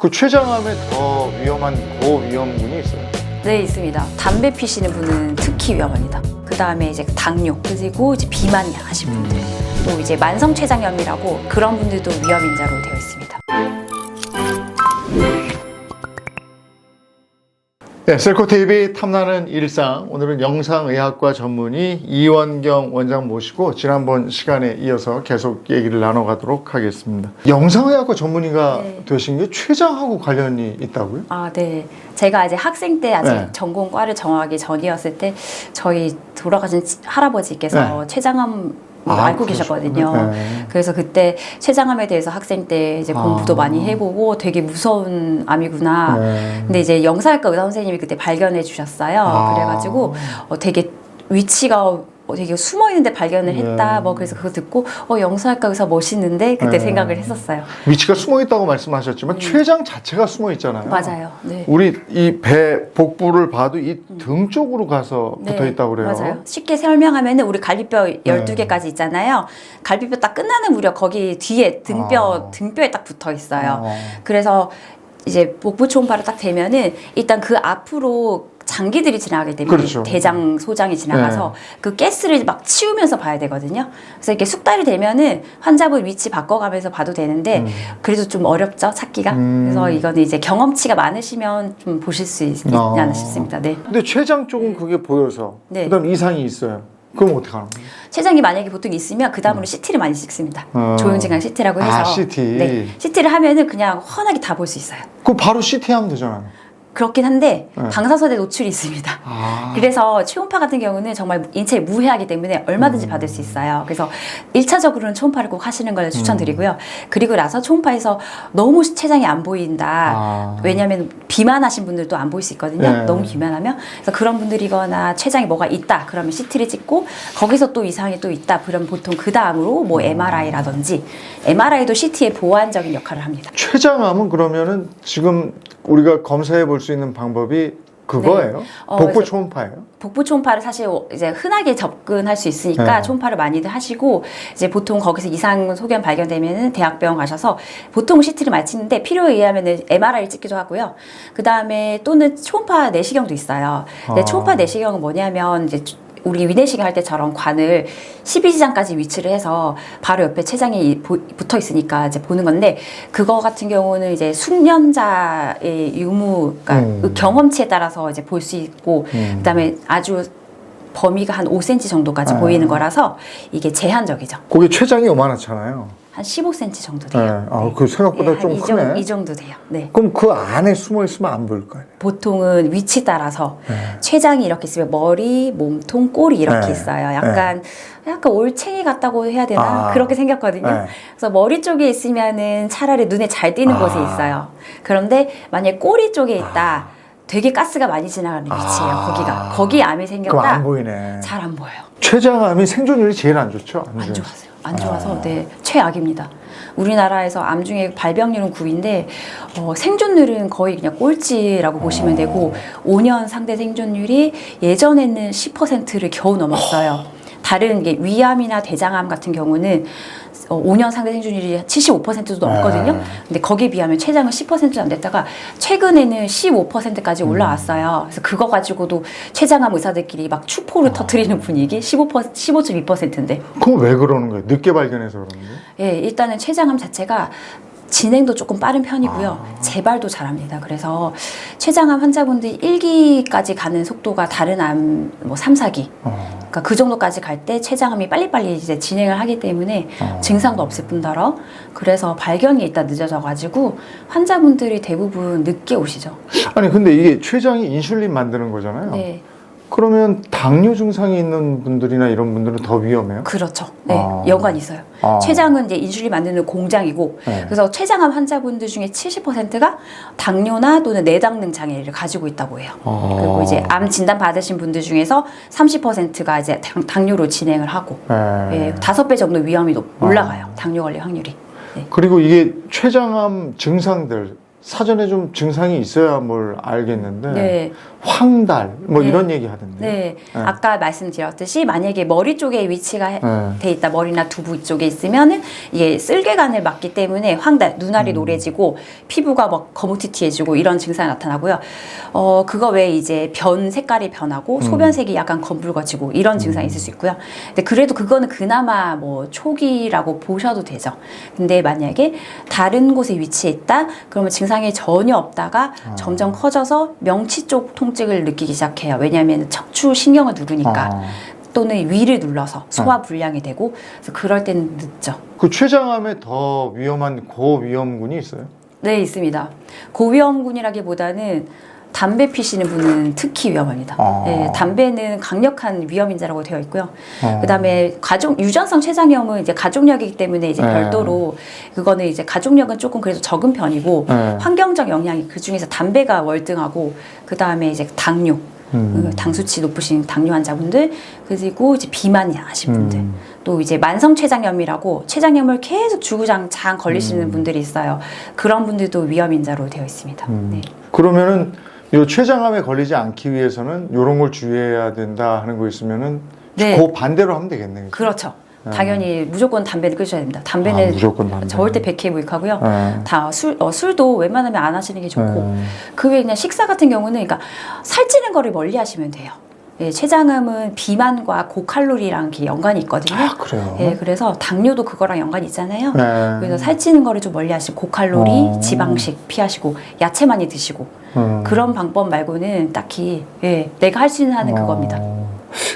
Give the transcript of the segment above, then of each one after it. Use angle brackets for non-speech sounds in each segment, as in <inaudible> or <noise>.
그 췌장암에 더 위험한 고위험군이 있어요. 네, 있습니다. 담배 피시는 분은 특히 위험합니다. 그 다음에 이제 당뇨, 그리고 이제 비만 하신 분들, 또 이제 만성 췌장염이라고 그런 분들도 위험 인자로 되어 있습니다. 네, 셀코 TV 탐나는 일상 오늘은 영상의학과 전문의 이원경 원장 모시고 지난번 시간에 이어서 계속 얘기를 나눠가도록 하겠습니다. 영상의학과 전문의가 네. 되신 게 췌장하고 관련이 있다고요? 아, 네. 제가 이제 학생 때 아직 네. 전공과를 정하기 전이었을 때 저희 돌아가신 치- 할아버지께서 췌장암 아, 알고 그러시구나. 계셨거든요. 네. 그래서 그때 췌장암에 대해서 학생 때 이제 공부도 아. 많이 해보고 되게 무서운 암이구나. 네. 근데 이제 영상학과 의사 선생님이 그때 발견해 주셨어요. 아. 그래가지고 어, 되게 위치가 어, 되게 숨어 있는데 발견을 했다. 네. 뭐 그래서 그거 듣고 어 영상학과 의사 멋있는데 그때 네. 생각을 했었어요. 위치가 숨어 있다고 말씀하셨지만 췌장 자체가 숨어 있잖아요. 음. 맞아요. 네. 우리 이 배 복부를 봐도 이 등 쪽으로 가서 붙어 있다고 그래요. 네, 맞아요. 쉽게 설명하면은 우리 갈비뼈 12개까지 있잖아요. 갈비뼈 딱 끝나는 무렵 거기 뒤에 등뼈 아. 등뼈에 딱 붙어 있어요. 어. 그래서 이제 복부 초음파로 딱 되면은 일단 그 앞으로 장기들이 지나가기 때문에 그렇죠. 대장 소장이 지나가서 그 가스를 막 치우면서 봐야 되거든요. 그래서 이렇게 숙달이 되면은 환자분 위치 바꿔가면서 봐도 되는데 음. 그래도 좀 어렵죠 찾기가. 음. 그래서 이거는 이제 경험치가 많으시면 좀 보실 수 있, 아. 지 않나 싶습니다. 네. 근데 췌장 쪽은 그게 보여서 네. 그다음 이상이 있어요. 그럼 어떻게 하는 거예요? 췌장이 만약에 보통 있으면 그 다음으로 CT를 많이 찍습니다. 어. 조영증강 CT라고 해서 아, CT. 네, CT를 하면은 그냥 훤하게 다 볼 수 있어요. 그럼 바로 CT 하면 되잖아요. 그렇긴 한데 네. 방사선에 노출이 있습니다. 아. <laughs> 그래서 초음파 같은 경우는 정말 인체에 무해하기 때문에 얼마든지 음. 받을 수 있어요. 그래서 일차적으로는 초음파를 꼭 하시는 걸 추천드리고요. 음. 그리고 나서 초음파에서 너무 췌장이 안 보인다. 아. 왜냐하면 비만하신 분들도 안 보일 수 있거든요. 네. 너무 비만하면. 그래서 그런 분들이거나 췌장이 뭐가 있다. 그러면 CT를 찍고 거기서 또 이상이 또 있다. 그러면 보통 그 다음으로 뭐 MRI라든지 MRI도 CT의 보완적인 역할을 합니다. 췌장암은 그러면은 지금 우리가 검사해 볼 수 있는 방법이 그거예요? 네. 어, 복부 초음파예요? 복부 초음파를 사실 이제 흔하게 접근할 수 있으니까 네. 초음파를 많이들 하시고 이제 보통 거기서 이상 소견 발견되면은 대학병원 가셔서 보통 CT를 찍는데 필요에 의하면은 MRI를 찍기도 하고요. 그 다음에 또는 초음파 내시경도 있어요. 근데 아. 초음파 내시경은 뭐냐면 이제 우리 위내시경 할 때처럼 관을 12지장까지 위치를 해서 바로 옆에 췌장이 보- 붙어 있으니까 이제 보는 건데 그거 같은 경우는 이제 숙련자의 유무, 그러니까 음. 그 경험치에 따라서 이제 볼 수 있고 음. 그다음에 아주 범위가 한 5cm 정도까지 아. 보이는 거라서 이게 제한적이죠. 거기 췌장이 요만하잖아요. 한 15cm 정도 네. 돼요. 아, 그 생각보다 네, 좀한 이, 크네. 정도, 이 정도 돼요. 네. 그럼 그 안에 숨어 있으면 안 보일 거예요. 보통은 위치 따라서 네. 췌장이 이렇게 있으면 머리, 몸통, 꼬리 이렇게 네. 있어요. 약간 약간 올챙이 같다고 해야 되나 아. 그렇게 생겼거든요. 네. 그래서 머리 쪽에 있으면은 차라리 눈에 잘 띄는 아. 곳에 있어요. 그런데 만약 꼬리 쪽에 있다, 되게 가스가 많이 지나가는 위치예요. 아. 거기가 거기 암이 생겼다, 안 보이네. 잘 안 보여요. 췌장암이 생존율이 제일 안 좋죠? 안 중에서. 좋았어요. 안 좋아서 아. 네 최악입니다. 우리나라에서 암 중에 발병률은 9인데 어, 생존율은 거의 그냥 꼴찌라고 보시면 되고 5년 상대 생존율이 예전에는 10%를 겨우 넘었어요. 다른 게 위암이나 대장암 같은 경우는 어, 5년 상대 생존율이 75%도 넘거든요. 네. 근데 거기에 비하면 최장은 10%도 안 됐다가 최근에는 15%까지 음. 올라왔어요. 그래서 그거 가지고도 최장암 의사들끼리 막 아. 추포를 터트리는 분위기 15% 15.2%인데 그럼 왜 그러는 거예요? 늦게 발견해서 그러는 거예요? 예, 일단은 췌장암 자체가 진행도 조금 빠른 편이고요. 아. 재발도 잘합니다. 그래서 췌장암 환자분들이 1기까지 가는 속도가 다른 암, 뭐 3, 4기. 어. 그러니까 그 정도까지 갈 때 췌장암이 빨리빨리 이제 진행을 하기 때문에 어. 증상도 없을 뿐더러 그래서 발견이 일단 늦어져가지고 환자분들이 대부분 늦게 오시죠. 아니 근데 이게 췌장이 인슐린 만드는 거잖아요. 네, 그러면 당뇨 증상이 있는 분들이나 이런 분들은 더 위험해요? 그렇죠. 네, 아. 연관이 있어요. 아. 췌장은 이제 인슐린 만드는 공장이고 네. 그래서 췌장암 환자분들 중에 70%가 당뇨나 또는 내당능 장애를 가지고 있다고 해요. 아. 그리고 이제 암 진단 받으신 분들 중에서 30%가 이제 당, 당뇨로 진행을 하고 네. 예, 다섯 배 정도 위험이 높, 올라가요. 당뇨 걸릴 확률이. 네. 그리고 이게 췌장암 증상들 사전에 좀 증상이 있어야 뭘 알겠는데 네. 황달 뭐 네. 이런 얘기 하던데. 네. 아까 말씀드렸듯이 만약에 머리 쪽에 위치가 해- 네. 돼 있다 머리나 두부 쪽에 있으면은 이게 쓸개간을 맞기 때문에 황달 눈알이 음. 노래지고 피부가 막 거무튀튀해지고 이런 증상이 나타나고요. 어 그거 외에 이제 변 색깔이 변하고 음. 소변색이 약간 검붉어지고 이런 증상이 있을 수 있고요. 근데 그래도 그거는 그나마 뭐 초기라고 보셔도 되죠. 근데 만약에 다른 곳에 위치해 있다 그러면 증상이 전혀 없다가 아. 점점 커져서 명치 쪽 통 증을 느끼기 시작해요. 왜냐하면 척추 신경을 누르니까 아. 또는 위를 눌러서 소화 불량이 되고 그래서 그럴 때는 늦죠. 그 췌장암에 더 위험한 고위험군이 있어요? 네 있습니다. 고위험군이라기보다는 담배 피시는 분은 특히 위험합니다. 아. 예, 담배는 강력한 위험인자라고 되어 있고요. 어. 그다음에 가족 유전성 췌장염은 이제 가족력이기 때문에 이제 네. 별도로 그거는 이제 가족력은 조금 그래도 적은 편이고 네. 환경적 영향이 그 중에서 담배가 월등하고 그다음에 이제 당뇨 음. 그당 수치 높으신 당뇨 환자분들 그리고 이제 비만이 하신 분들 음. 또 이제 만성 췌장염이라고 췌장염을 계속 주구장창 걸리시는 음. 분들이 있어요. 그런 분들도 위험 인자로 되어 있습니다. 음. 네. 그러면은 요 췌장암에 걸리지 않기 위해서는 요런 걸 주의해야 된다 하는 거 있으면은 네. 그 반대로 하면 되겠네. 그렇죠. 네. 당연히 무조건 담배는 끊으셔야 됩니다. 아, 담배는 무조건 담배. 절대 백해 무익하고요. 네. 다 술, 어, 술도 웬만하면 안 하시는 게 좋고 네. 그 외에 그냥 식사 같은 경우는 그러니까 살찌는 거를 멀리 하시면 돼요. 예, 췌장암은 비만과 고칼로리랑 이렇게 연관이 있거든요. 아 그래요. 예, 그래서 당뇨도 그거랑 연관이 있잖아요. 네. 그래서 살찌는 거를 좀 멀리 하시고 고칼로리, 어. 지방식 피하시고 야채 많이 드시고 음. 그런 방법 말고는 딱히 예, 내가 할 수 있는 한은 그겁니다.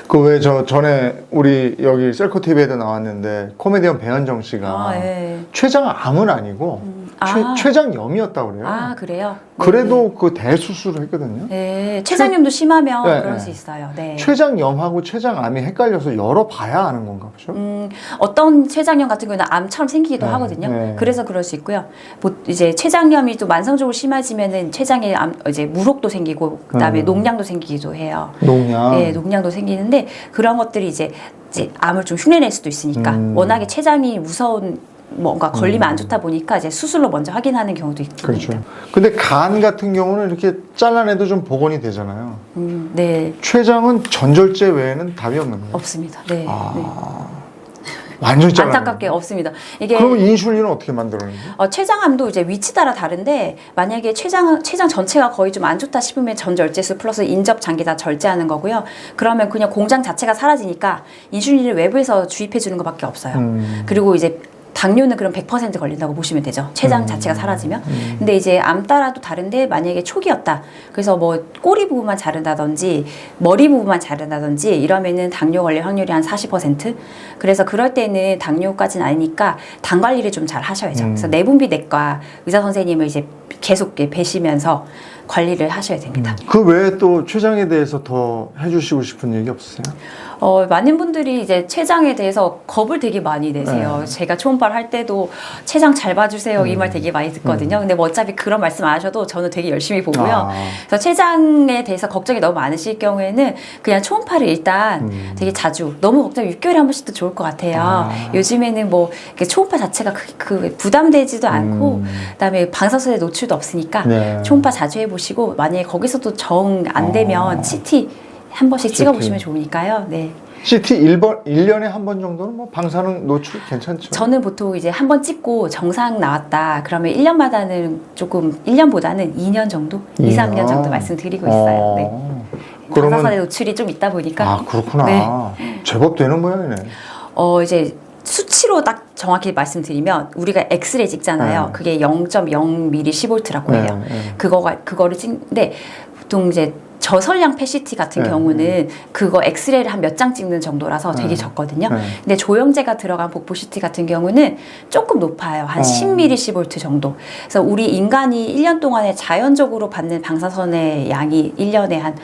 그 왜 저 전에 우리 여기 셀코 TV에도 나왔는데 코미디언 배현정 씨가 아, 예. 췌장암은 아니고 음, 췌, 아. 췌장염이었다고 그래요. 아, 그래요? 네. 그래도 그 대수술을 했거든요. 네, 췌장염도 심하면 네, 그럴 네. 수 있어요. 네. 췌장염하고 췌장암이 헷갈려서 열어봐야 아는 건가 보죠. 음, 어떤 췌장염 같은 경우는 암처럼 생기기도 네, 하거든요. 네. 그래서 그럴 수 있고요. 뭐 이제 췌장염이 또 만성적으로 심해지면은 췌장에 암, 이제 무록도 생기고 그다음에 음. 농량도 생기기도 해요. 농양. 예, 농량도 생기는데 그런 것들이 이제, 이제 암을 좀 흉내낼 수도 있으니까 음. 워낙에 췌장이 무서운 뭔가 걸리면 안 좋다 보니까 이제 수술로 먼저 확인하는 경우도 있습니다. 그렇죠. 근데 간 같은 경우는 이렇게 잘라내도 좀 복원이 되잖아요. 음, 네, 췌장은 전절제 외에는 답이 없는 거예요. 없습니다. 네, 네. 아, 완전히 잘라. 안타깝게 없습니다. 이게 그러면 인슐린은 어떻게 만들어내지? 어, 췌장암도 이제 위치 따라 다른데 만약에 췌장 췌장 전체가 거의 좀 안 좋다 싶으면 전절제수 플러스 인접 장기 다 절제하는 거고요. 그러면 그냥 공장 자체가 사라지니까 인슐린을 외부에서 주입해 주는 것밖에 없어요. 음. 그리고 이제 당뇨는 그럼 100% 걸린다고 보시면 되죠. 췌장 음. 자체가 사라지면. 근데 이제 암 따라도 다른데 만약에 초기였다. 그래서 뭐 꼬리 부분만 자른다든지 머리 부분만 자른다든지 이러면은 당뇨 걸릴 확률이 한 40%. 그래서 그럴 때는 당뇨까지는 아니니까 당 관리를 좀 잘 하셔야죠. 음. 그래서 내분비 내과 의사 선생님을 이제 계속 뵈시면서 관리를 하셔야 됩니다. 그 외에 또 췌장에 대해서 더 해주시고 싶은 얘기 없으세요? 어, 많은 분들이 이제 췌장에 대해서 겁을 되게 많이 내세요. 네. 제가 초음파를 할 때도 췌장 잘 봐주세요. 이 말 되게 많이 듣거든요. 근데 뭐 어차피 그런 말씀 안 하셔도 저는 되게 열심히 보고요. 아. 그래서 췌장에 대해서 걱정이 너무 많으실 경우에는 그냥 초음파를 일단 음. 되게 자주 너무 걱정 6개월에 한 번씩도 좋을 것 같아요. 아. 요즘에는 뭐 이렇게 초음파 자체가 그, 그 부담되지도 않고 음. 그다음에 방사선에 노출도 없으니까 네. 초음파 자주 해보시 고 만약에 거기서도 정 안 되면 아. CT 한 번씩 CT. 찍어 보시면 좋으니까요. 네. CT 1번, 1년에 한 번 정도는 뭐 방사능 노출 괜찮죠? 저는 보통 이제 한 번 찍고 정상 나왔다. 그러면 1년마다는 조금 1년보다는 2년 정도, 2, 3년 정도 말씀드리고 있어요. 네. 어. 방사선의 그러면 노출이 좀 있다 보니까 아 그렇구나. 네. 제법 되는 모양이네. 어 이제 수치로 딱 정확히 말씀드리면 우리가 엑스레이 찍잖아요. 네. 그게 0.0mV 라고 해요. 네. 그거가 그거를 찍는데 보통 이제 저설량 패시티 같은 네. 경우는 그거 엑스레이를 한 몇 장 찍는 정도라서 되게 네. 적거든요. 네. 근데 조영제가 들어간 복부 CT 같은 경우는 조금 높아요. 한 어. 10mV 정도. 그래서 우리 인간이 1년 동안에 자연적으로 받는 방사선의 양이 1년에 한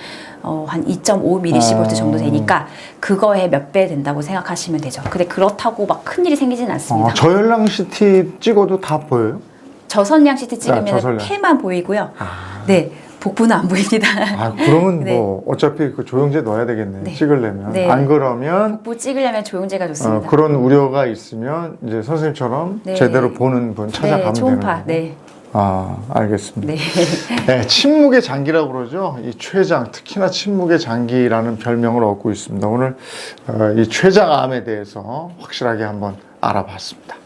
어, 한 2.5mV 어. 정도 되니까 그거에 몇 배 된다고 생각하시면 되죠. 근데 그렇다고 막 큰일이 생기진 않습니다. 아, 저혈량 CT 찍어도 다 보여요? 저선량 CT 찍으면 아, 저선량. 폐만 보이고요. 아, 네, 복부는 안 보입니다. 아, 그러면 <laughs> 네. 뭐 어차피 그 조영제 넣어야 되겠네. 네. 찍으려면. 네. 안 그러면 복부 찍으려면 조영제가 어, 좋습니다. 그런 우려가 있으면 이제 선생님처럼 네. 제대로 보는 분 찾아가면 네, 초음파. 되는 거고. 네. 아, 알겠습니다. 네. <laughs> 네, 침묵의 장기라고 그러죠. 이 췌장, 특히나 침묵의 장기라는 별명을 얻고 있습니다. 오늘 어, 이 췌장암에 대해서 확실하게 한번 알아봤습니다.